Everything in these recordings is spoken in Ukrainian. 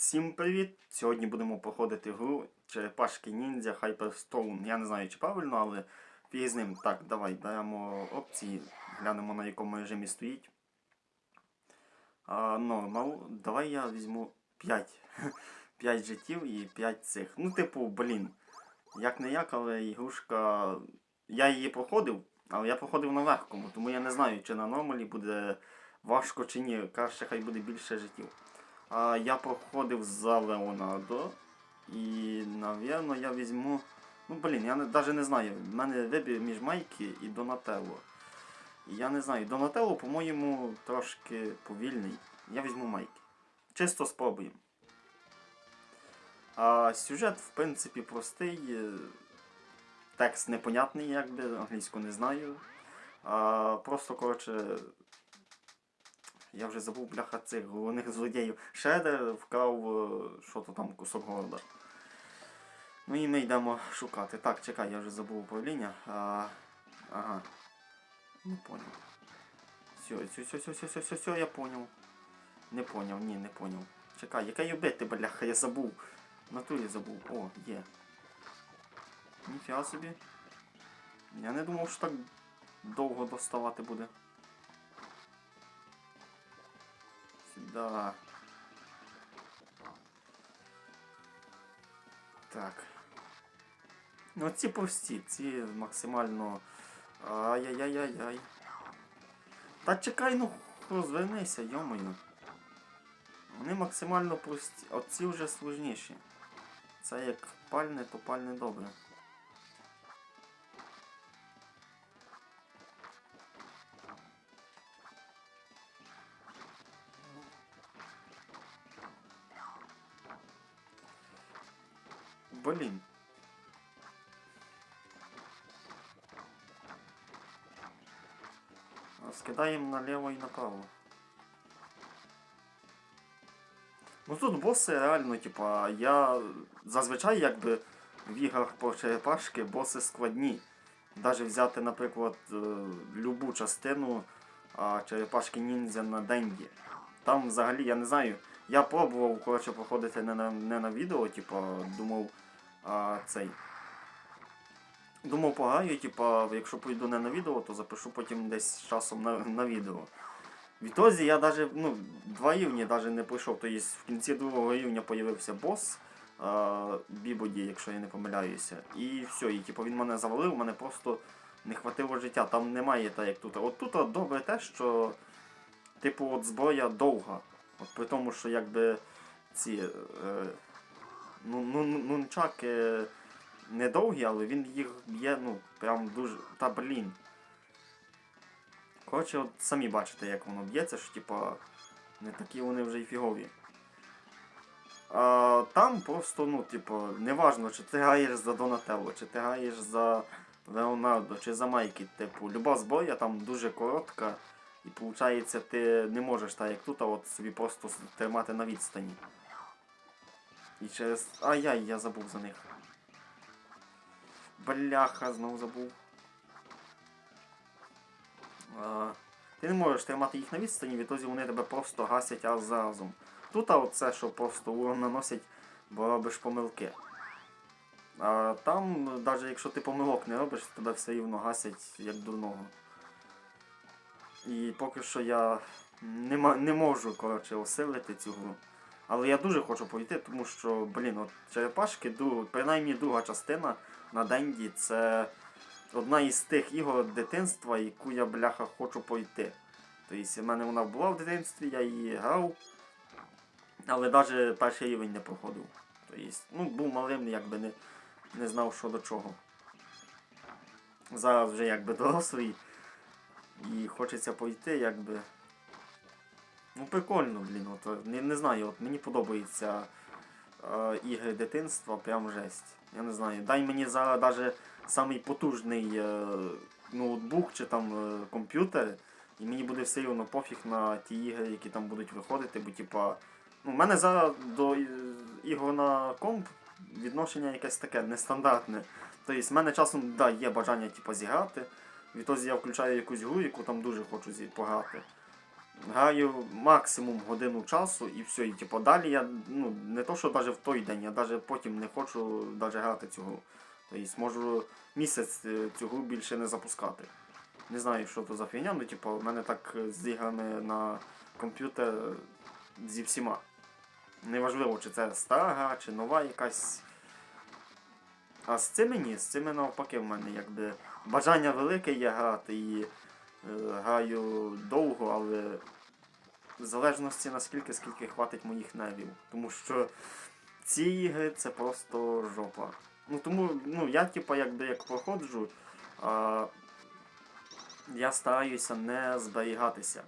Всім привіт! Сьогодні будемо проходити гру Черепашки Ніндзя Hyperstone. Я не знаю, чи правильно, але фіг з ним. Так, давай беремо опції, глянемо на якому режимі стоїть. Нормал. Давай я візьму 5. 5 життів і 5 цих. Ну, типу, блін. Як не як, але ігрушка. Я її проходив, але я проходив на легкому, тому я не знаю, чи на нормалі буде важко чи ні. Краще хай буде більше життів. А, я проходив за Леонардо. І, напевно, я візьму. Ну, блін, я навіть не знаю. В мене вибір між Майки і Донателло. І я не знаю. Донателло, по-моєму, трошки повільний. Я візьму Майки. Чисто спробуємо. А сюжет, в принципі, простий. Текст непонятний, якби, англійську не знаю. А, просто, коротше, я вже забув бляха цих головних злодіїв. Шредер вкрав е, що то там кусок города. Ну і ми йдемо шукати. Так, чекай, я вже забув управління. А, ага. Не поняв. Все, все, все, все, все, все, все, все, я поняв. Не поняв, ні, не поняв. Чекай, яка її бити, бляха, я забув. В натурі забув. О, є. Ніфіга собі. Я не думав, що так довго доставати буде. Сюда. Так. Ну ці прості, ці максимально. Ай-яй-яй-яй-яй. Та чекай, ну розвернися, йомою. Вони максимально прості. Оці вже сложніші. Це як пальне, то пальне добре. Скидаємо наліво і направо. Ну тут боси реально, типа, я зазвичай якби в іграх по черепашки боси складні. Навіть взяти, наприклад, е, любу частину а, черепашки ніндзя на Денді. Там взагалі, я не знаю, я пробував коротше, проходити не на, не на відео, типа, думав а, цей. Думав пограю, типа, якщо прийду не на відео, то запишу потім десь часом на, на відео. Відтоді я даже, ну, два рівні даже не пройшов. Тобто в кінці другого рівня появився бос Бібоді, якщо я не помиляюся. І все, і типу, він мене завалив, мене просто не хватило життя. Там немає так, як тут. От тут добре те, що типу от зброя довга. От при тому, що якби ці е, ну, ну, ну, нунчаки не довгі, але він їх б'є, ну, прям дуже. Та блін. Коротше, от самі бачите, як воно б'ється, що типа не такі вони вже й фігові. А, там просто, ну, типу, неважно, чи ти граєш за Донателло, чи ти граєш за Леонардо, чи за Майки. Типу, люба зброя там дуже коротка, і виходить, ти не можеш так, як тут, а от собі просто тримати на відстані. І через. Ай-яй, я забув за них. Бляха, знов забув. А, ти не можеш тримати їх на відстані, відтоді вони тебе просто гасять раз за разом. Тут а оце, що просто урон наносять, бо робиш помилки. А там, навіть якщо ти помилок не робиш, тебе все рівно гасять як дурного. І поки що я не, не можу коротше, осилити цю гру. Але я дуже хочу пройти, тому що, блін, от черепашки, друг, принаймні друга частина на Денді це одна із тих ігор дитинства, яку я, бляха, хочу пройти. Тобто в мене вона була в дитинстві, я її грав, але навіть перший рівень не проходив. Тобто, ну, був малим, якби не, не знав, що до чого. Зараз вже якби дорослий і хочеться пройти, якби. Ну, прикольно, блін. От, не, не знаю, от мені подобаються е, ігри дитинства, прям жесть. Я не знаю. Дай мені зараз навіть самий потужний е, ноутбук чи там е, комп'ютер, і мені буде все рівно пофіг на ті ігри, які там будуть виходити, бо типа. Ну, у мене зараз до е, ігор на комп відношення якесь таке нестандартне. Тобто, в мене часом да, є бажання типу, зіграти. Відтоді я включаю якусь гру, яку там дуже хочу пограти. Граю максимум годину часу і все. І типу далі я ну, не то, що навіть в той день, я навіть потім не хочу навіть грати цю гру. Тобто можу місяць е, цю гру більше не запускати. Не знаю, що то за фігня, ну типу, в мене так е, з іграми на комп'ютер зі всіма. Неважливо, чи це стара гра, чи нова якась. А з цими ні, з цими навпаки в мене якби бажання велике є грати і граю довго, але в залежності наскільки скільки хватить моїх нервів. Тому що ці ігри це просто жопа. Ну тому ну, я типа якби як проходжу, а, я стараюся не зберігатися.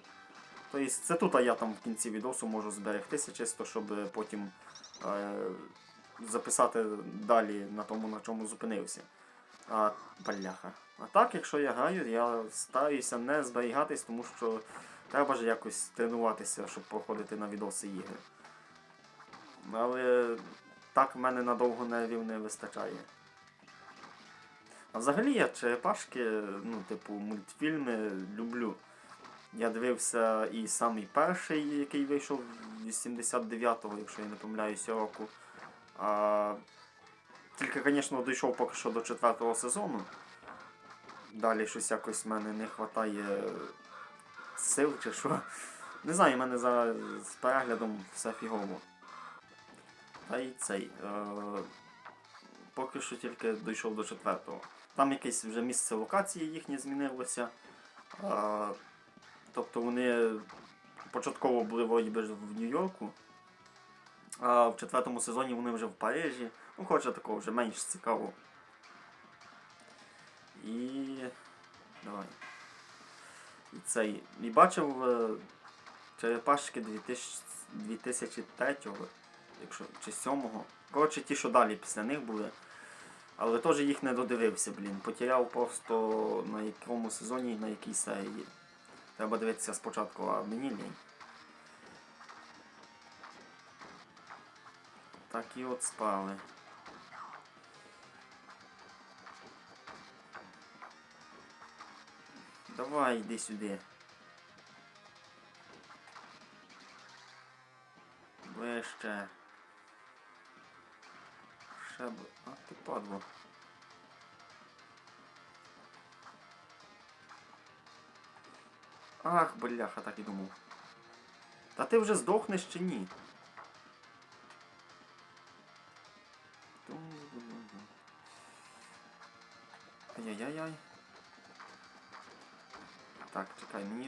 Тобто це тут а я там в кінці відосу можу зберегтися, чисто, щоб потім е, записати далі на тому, на чому зупинився. А, бляха. А так, якщо я граю, я стараюся не зберігатись, тому що треба ж якось тренуватися, щоб проходити на відоси ігри. Але так в мене надовго нервів не вистачає. А взагалі я черепашки, ну, типу, мультфільми люблю. Я дивився і самий перший, який вийшов 89-го, якщо я не помиляюся, року. А, тільки, звісно, дійшов поки що до четвертого сезону. Далі щось якось в мене не вистачає сил чи що. Не знаю, в мене зараз з переглядом все фігово. Та й цей. Е, поки що тільки дійшов до четвертого. Там якесь вже місце локації їхнє змінилося. Е, тобто вони початково були вроді в Нью-Йорку, а в четвертому сезоні вони вже в Парижі. Ну, хоча такого вже менш цікаво. І. Давай. І цей. І бачив е, черепашки 2000, 2003-го, якщо чи 7-го. Коротше, ті, що далі після них були. Але теж їх не додивився, блін. Потеряв просто на якому сезоні і на якій серії. Треба дивитися спочатку, а мені лінь. Такі от справи. Давай, йди сюди. Ближче. Ще. А ти падло. Ах, бляха, так і думав. Та ти вже здохнеш чи ні?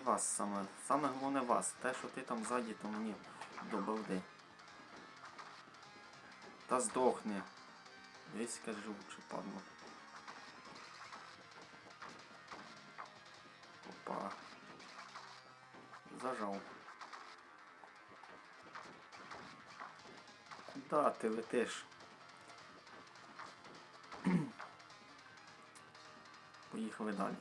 Вас саме. Саме головне вас. Те, що ти там ззаді, то мені добавди. Та здохне. Весь кажу, чи падло. Опа. Зажав. Куда ти летиш? Поїхали далі.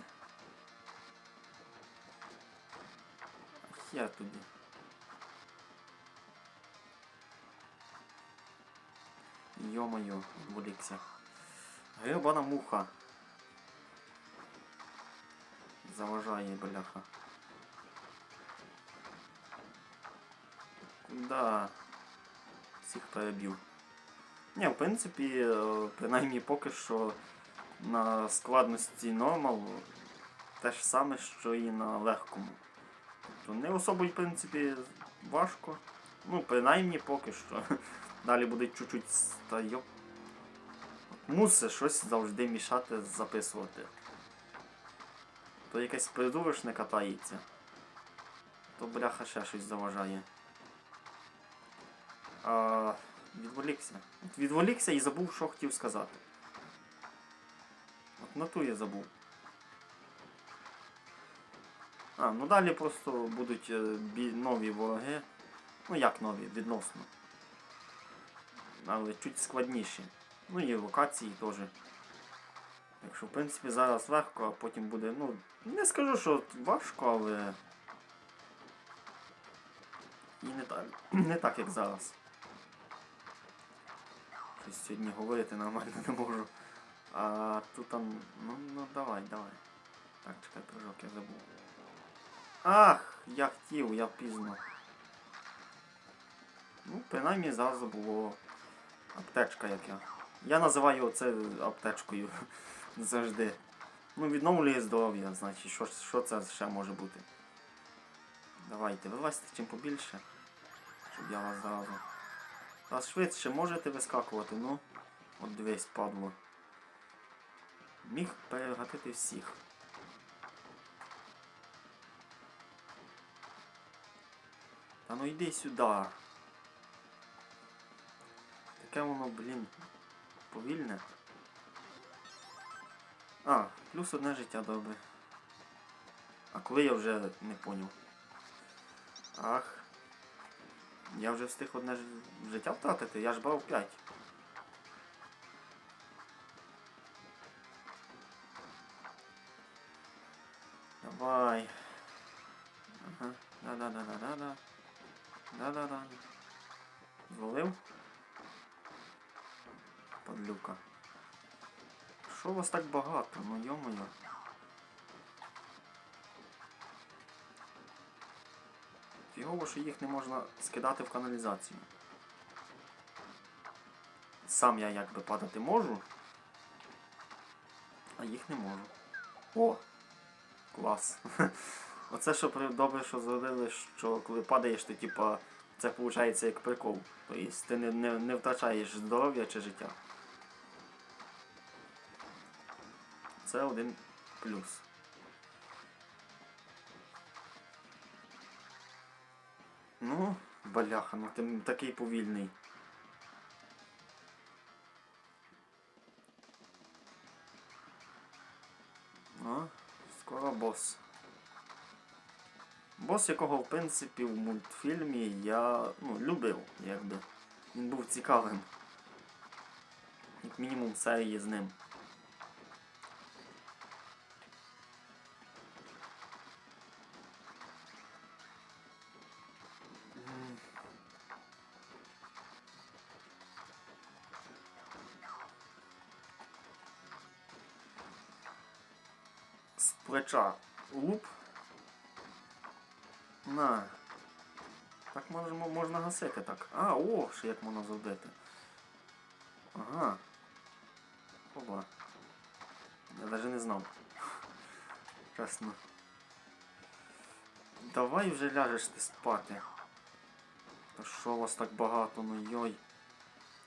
Я туди. Йо-моє, відволікся. Гребана муха. Заважає, бляха. Куда? Всіх перебив. Ні, в принципі, е, принаймні поки що на складності нормал те ж саме, що і на легкому. Тобто не особо, в принципі, важко. Ну, принаймні поки що. Далі буде чуть-чуть стайок. Мусить щось завжди мішати записувати. То якесь придуриш не катається. То бляха ще щось заважає. А, відволікся. От відволікся і забув, що хотів сказати. От на ту я забув. А, ну далі просто будуть е, нові вороги. Ну як нові, відносно. Але чуть складніші. Ну і локації теж. Так що, в принципі, зараз легко, а потім буде, ну, не скажу, що важко, але. І не так, не так, як зараз. Щось сьогодні говорити нормально не можу. А тут там. Ну, ну давай, давай. Так, чекай, прыжок, я забув. Ах, я хотів, я пізно. Ну, принаймні зразу було аптечка як я. Я називаю це аптечкою завжди. Ну, відновлює здоров'я, значить, що, що це ще може бути. Давайте, вилазьте чим побільше, щоб я вас зразу. Раз швидше можете вискакувати, ну. От дивись, падло. Міг перегатити всіх. Та ну йди сюди. Таке воно, блін, повільне. А, плюс одне життя добре. А коли я вже не поняв. Ах. Я вже встиг одне життя втратити, я ж брав 5. Давай. Ага. Да-да-да-да-да-да. Да-да-да. Звалив? Подлюка. Що у вас так багато? Ну йо-моє. Фігово, що їх не можна скидати в каналізацію. Сам я якби падати можу, а їх не можу. О! Клас. Оце що добре, що зробили, що коли падаєш, ти типа це виходить як прикол. Тобто ти не, не, не втрачаєш здоров'я чи життя. Це один плюс. Ну, баляха, ну ти такий повільний. О, скоро бос. Бос, якого в принципі в мультфільмі я ну, любив, якби. Він був цікавим. Як мінімум серії з ним. З плеча луп. На. Так можна, можна гасити так. А, о, ще як можна зробити. Ага. Опа. Я навіть не знав. Чесно. Давай вже ляжеш ти спати. Та що вас так багато, ну йой.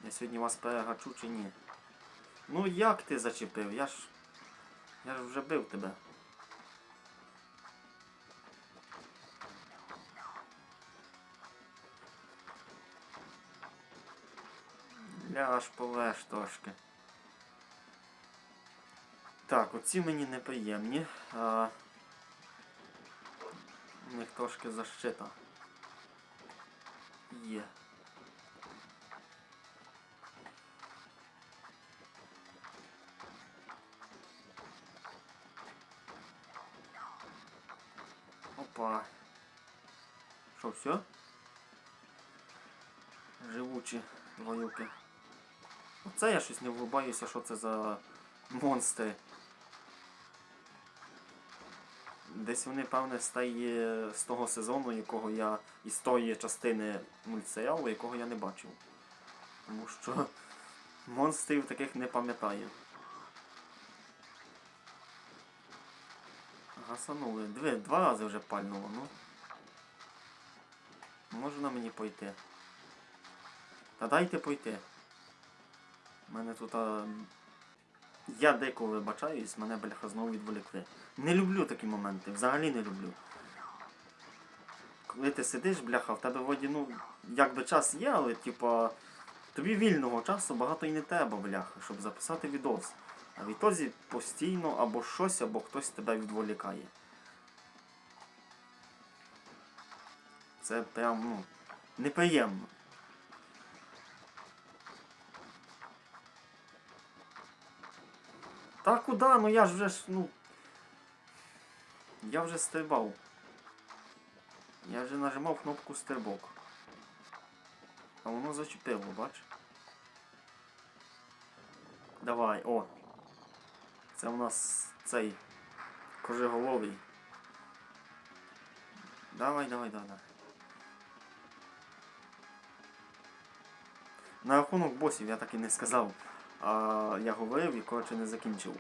Я сьогодні вас перегачу чи ні? Ну як ти зачепив? Я ж. Я ж вже бив тебе. Ляж полеж трошки. Так, оці мені неприємні. А... У них трошки защита. Є. Опа. Що, все? Живучі воюки. Оце я щось не врубаюся, що це за монстри. Десь вони, певне, тієї- з того сезону, якого я. із тої частини мультсеріалу, якого я не бачив. Тому що монстрів таких не пам'ятаю. Гасанули. Диви, два рази вже пальнуло, ну. Можна мені пойти. Та дайте пойти. Мене тут. А... Я деко вибачаюсь, мене бляха знову відволікли. Не люблю такі моменти, взагалі не люблю. Коли ти сидиш, бляха, в тебе вроді, ну, якби час є, але типа. Тобі вільного часу багато і не треба, бляха, щоб записати відос. А в ітозі постійно або щось, або хтось тебе відволікає. Це прям, ну, неприємно. Та куди? Ну я ж вже ж, ну. Я вже стрибав. Я вже нажимав кнопку стрибок. А воно зачепило, бач? Давай, о. Це у нас цей кожеголовий. Давай, давай, давай. давай. На рахунок босів я так і не сказав. А я говорив і коротше не закінчив.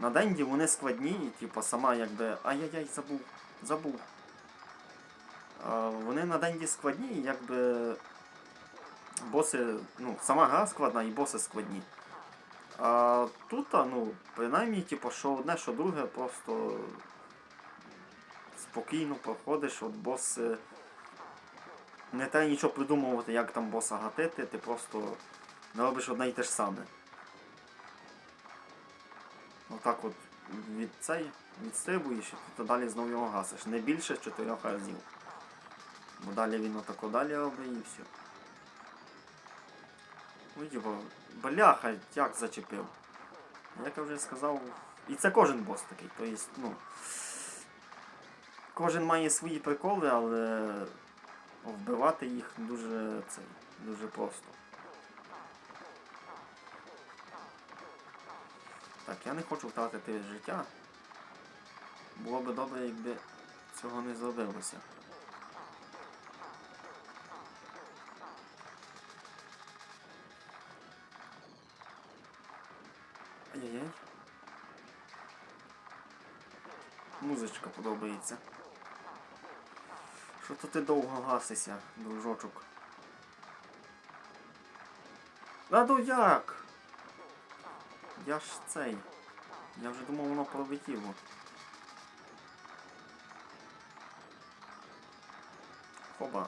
На денді вони складні, типу сама якби. Ай-яй-яй, забув. Забув. А, вони на денді складні, якби. Боси. Ну, сама гра складна і боси складні. А тут, ну, принаймні, типу, що одне, що друге, просто спокійно проходиш, от боси. Не треба нічого придумувати, як там боса гатити, ти просто не робиш одне і те ж саме. Отак от від цей відстрибуєш і ти далі знову його гасиш. Не більше чотирьох разів. Бо далі він отако далі робить і все. Ой, його, бляха, як зачепив. Як я вже сказав. І це кожен бос такий. Тобто, ну. Кожен має свої приколи, але вбивати їх дуже це, дуже просто. Так, я не хочу втратити життя. Було би добре, якби цього не зробилося. Ай-яй-яй. Музичка подобається. Що то ти довго гасишся, дружочок? А ну як? Я ж цей. Я вже думав, воно пролетіло. Хоба.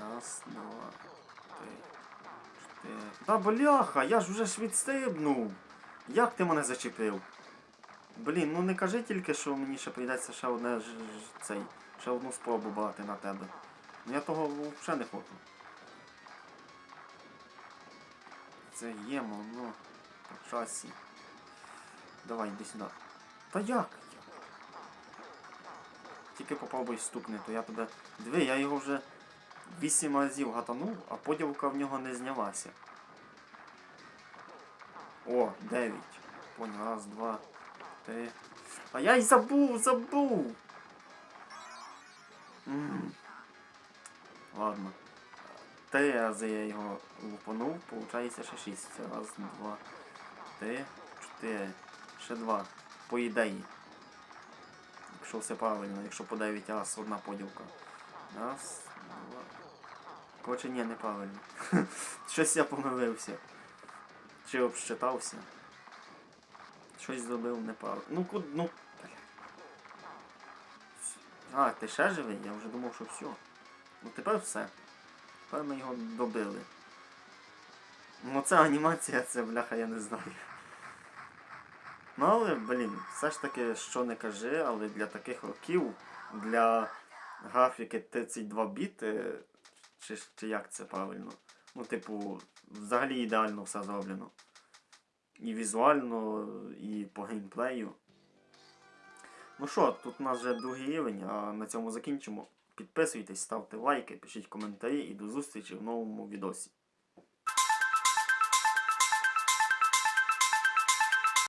Раз, два, три, чотири. Та бляха, я ж вже ж відстрибнув. Як ти мене зачепив? Блін, ну не кажи тільки, що мені ще прийдеться ще одне ж, ж- цей, ще одну спробу брати на тебе. Ну я того взагалі не хочу. Це ємо, ну, по часі. Давай, йди сюди. Та як? Тільки попробуй стукни, то я тебе. Диви, я його вже вісім разів гатанув, а поділка в нього не знялася. О, дев'ять. Понял, раз, два, три. А я й забув, забув. Ладно. Три рази я його лупанув, получається ще шість. Раз, два, три, чотири. Ще два. По ідеї. Якщо все правильно, якщо по 9 раз одна поділка. Раз, два. Коротше, ні, неправильно. Щось я помилився. Чи обсчитався. Щось зробив неправильно. Ну куди. Ну. А, ти ще живий? Я вже думав, що все. Ну тепер все. Тепер ми його добили. Ну це анімація, це бляха, я не знаю. Ну але, блін, все ж таки, що не кажи, але для таких років, для графіки 32 біти, чи, чи як це правильно? Ну, типу, взагалі ідеально все зроблено. І візуально, і по геймплею. Ну що, тут у нас вже другий рівень, а на цьому закінчимо. Підписуйтесь, ставте лайки, пишіть коментарі і до зустрічі в новому відосі.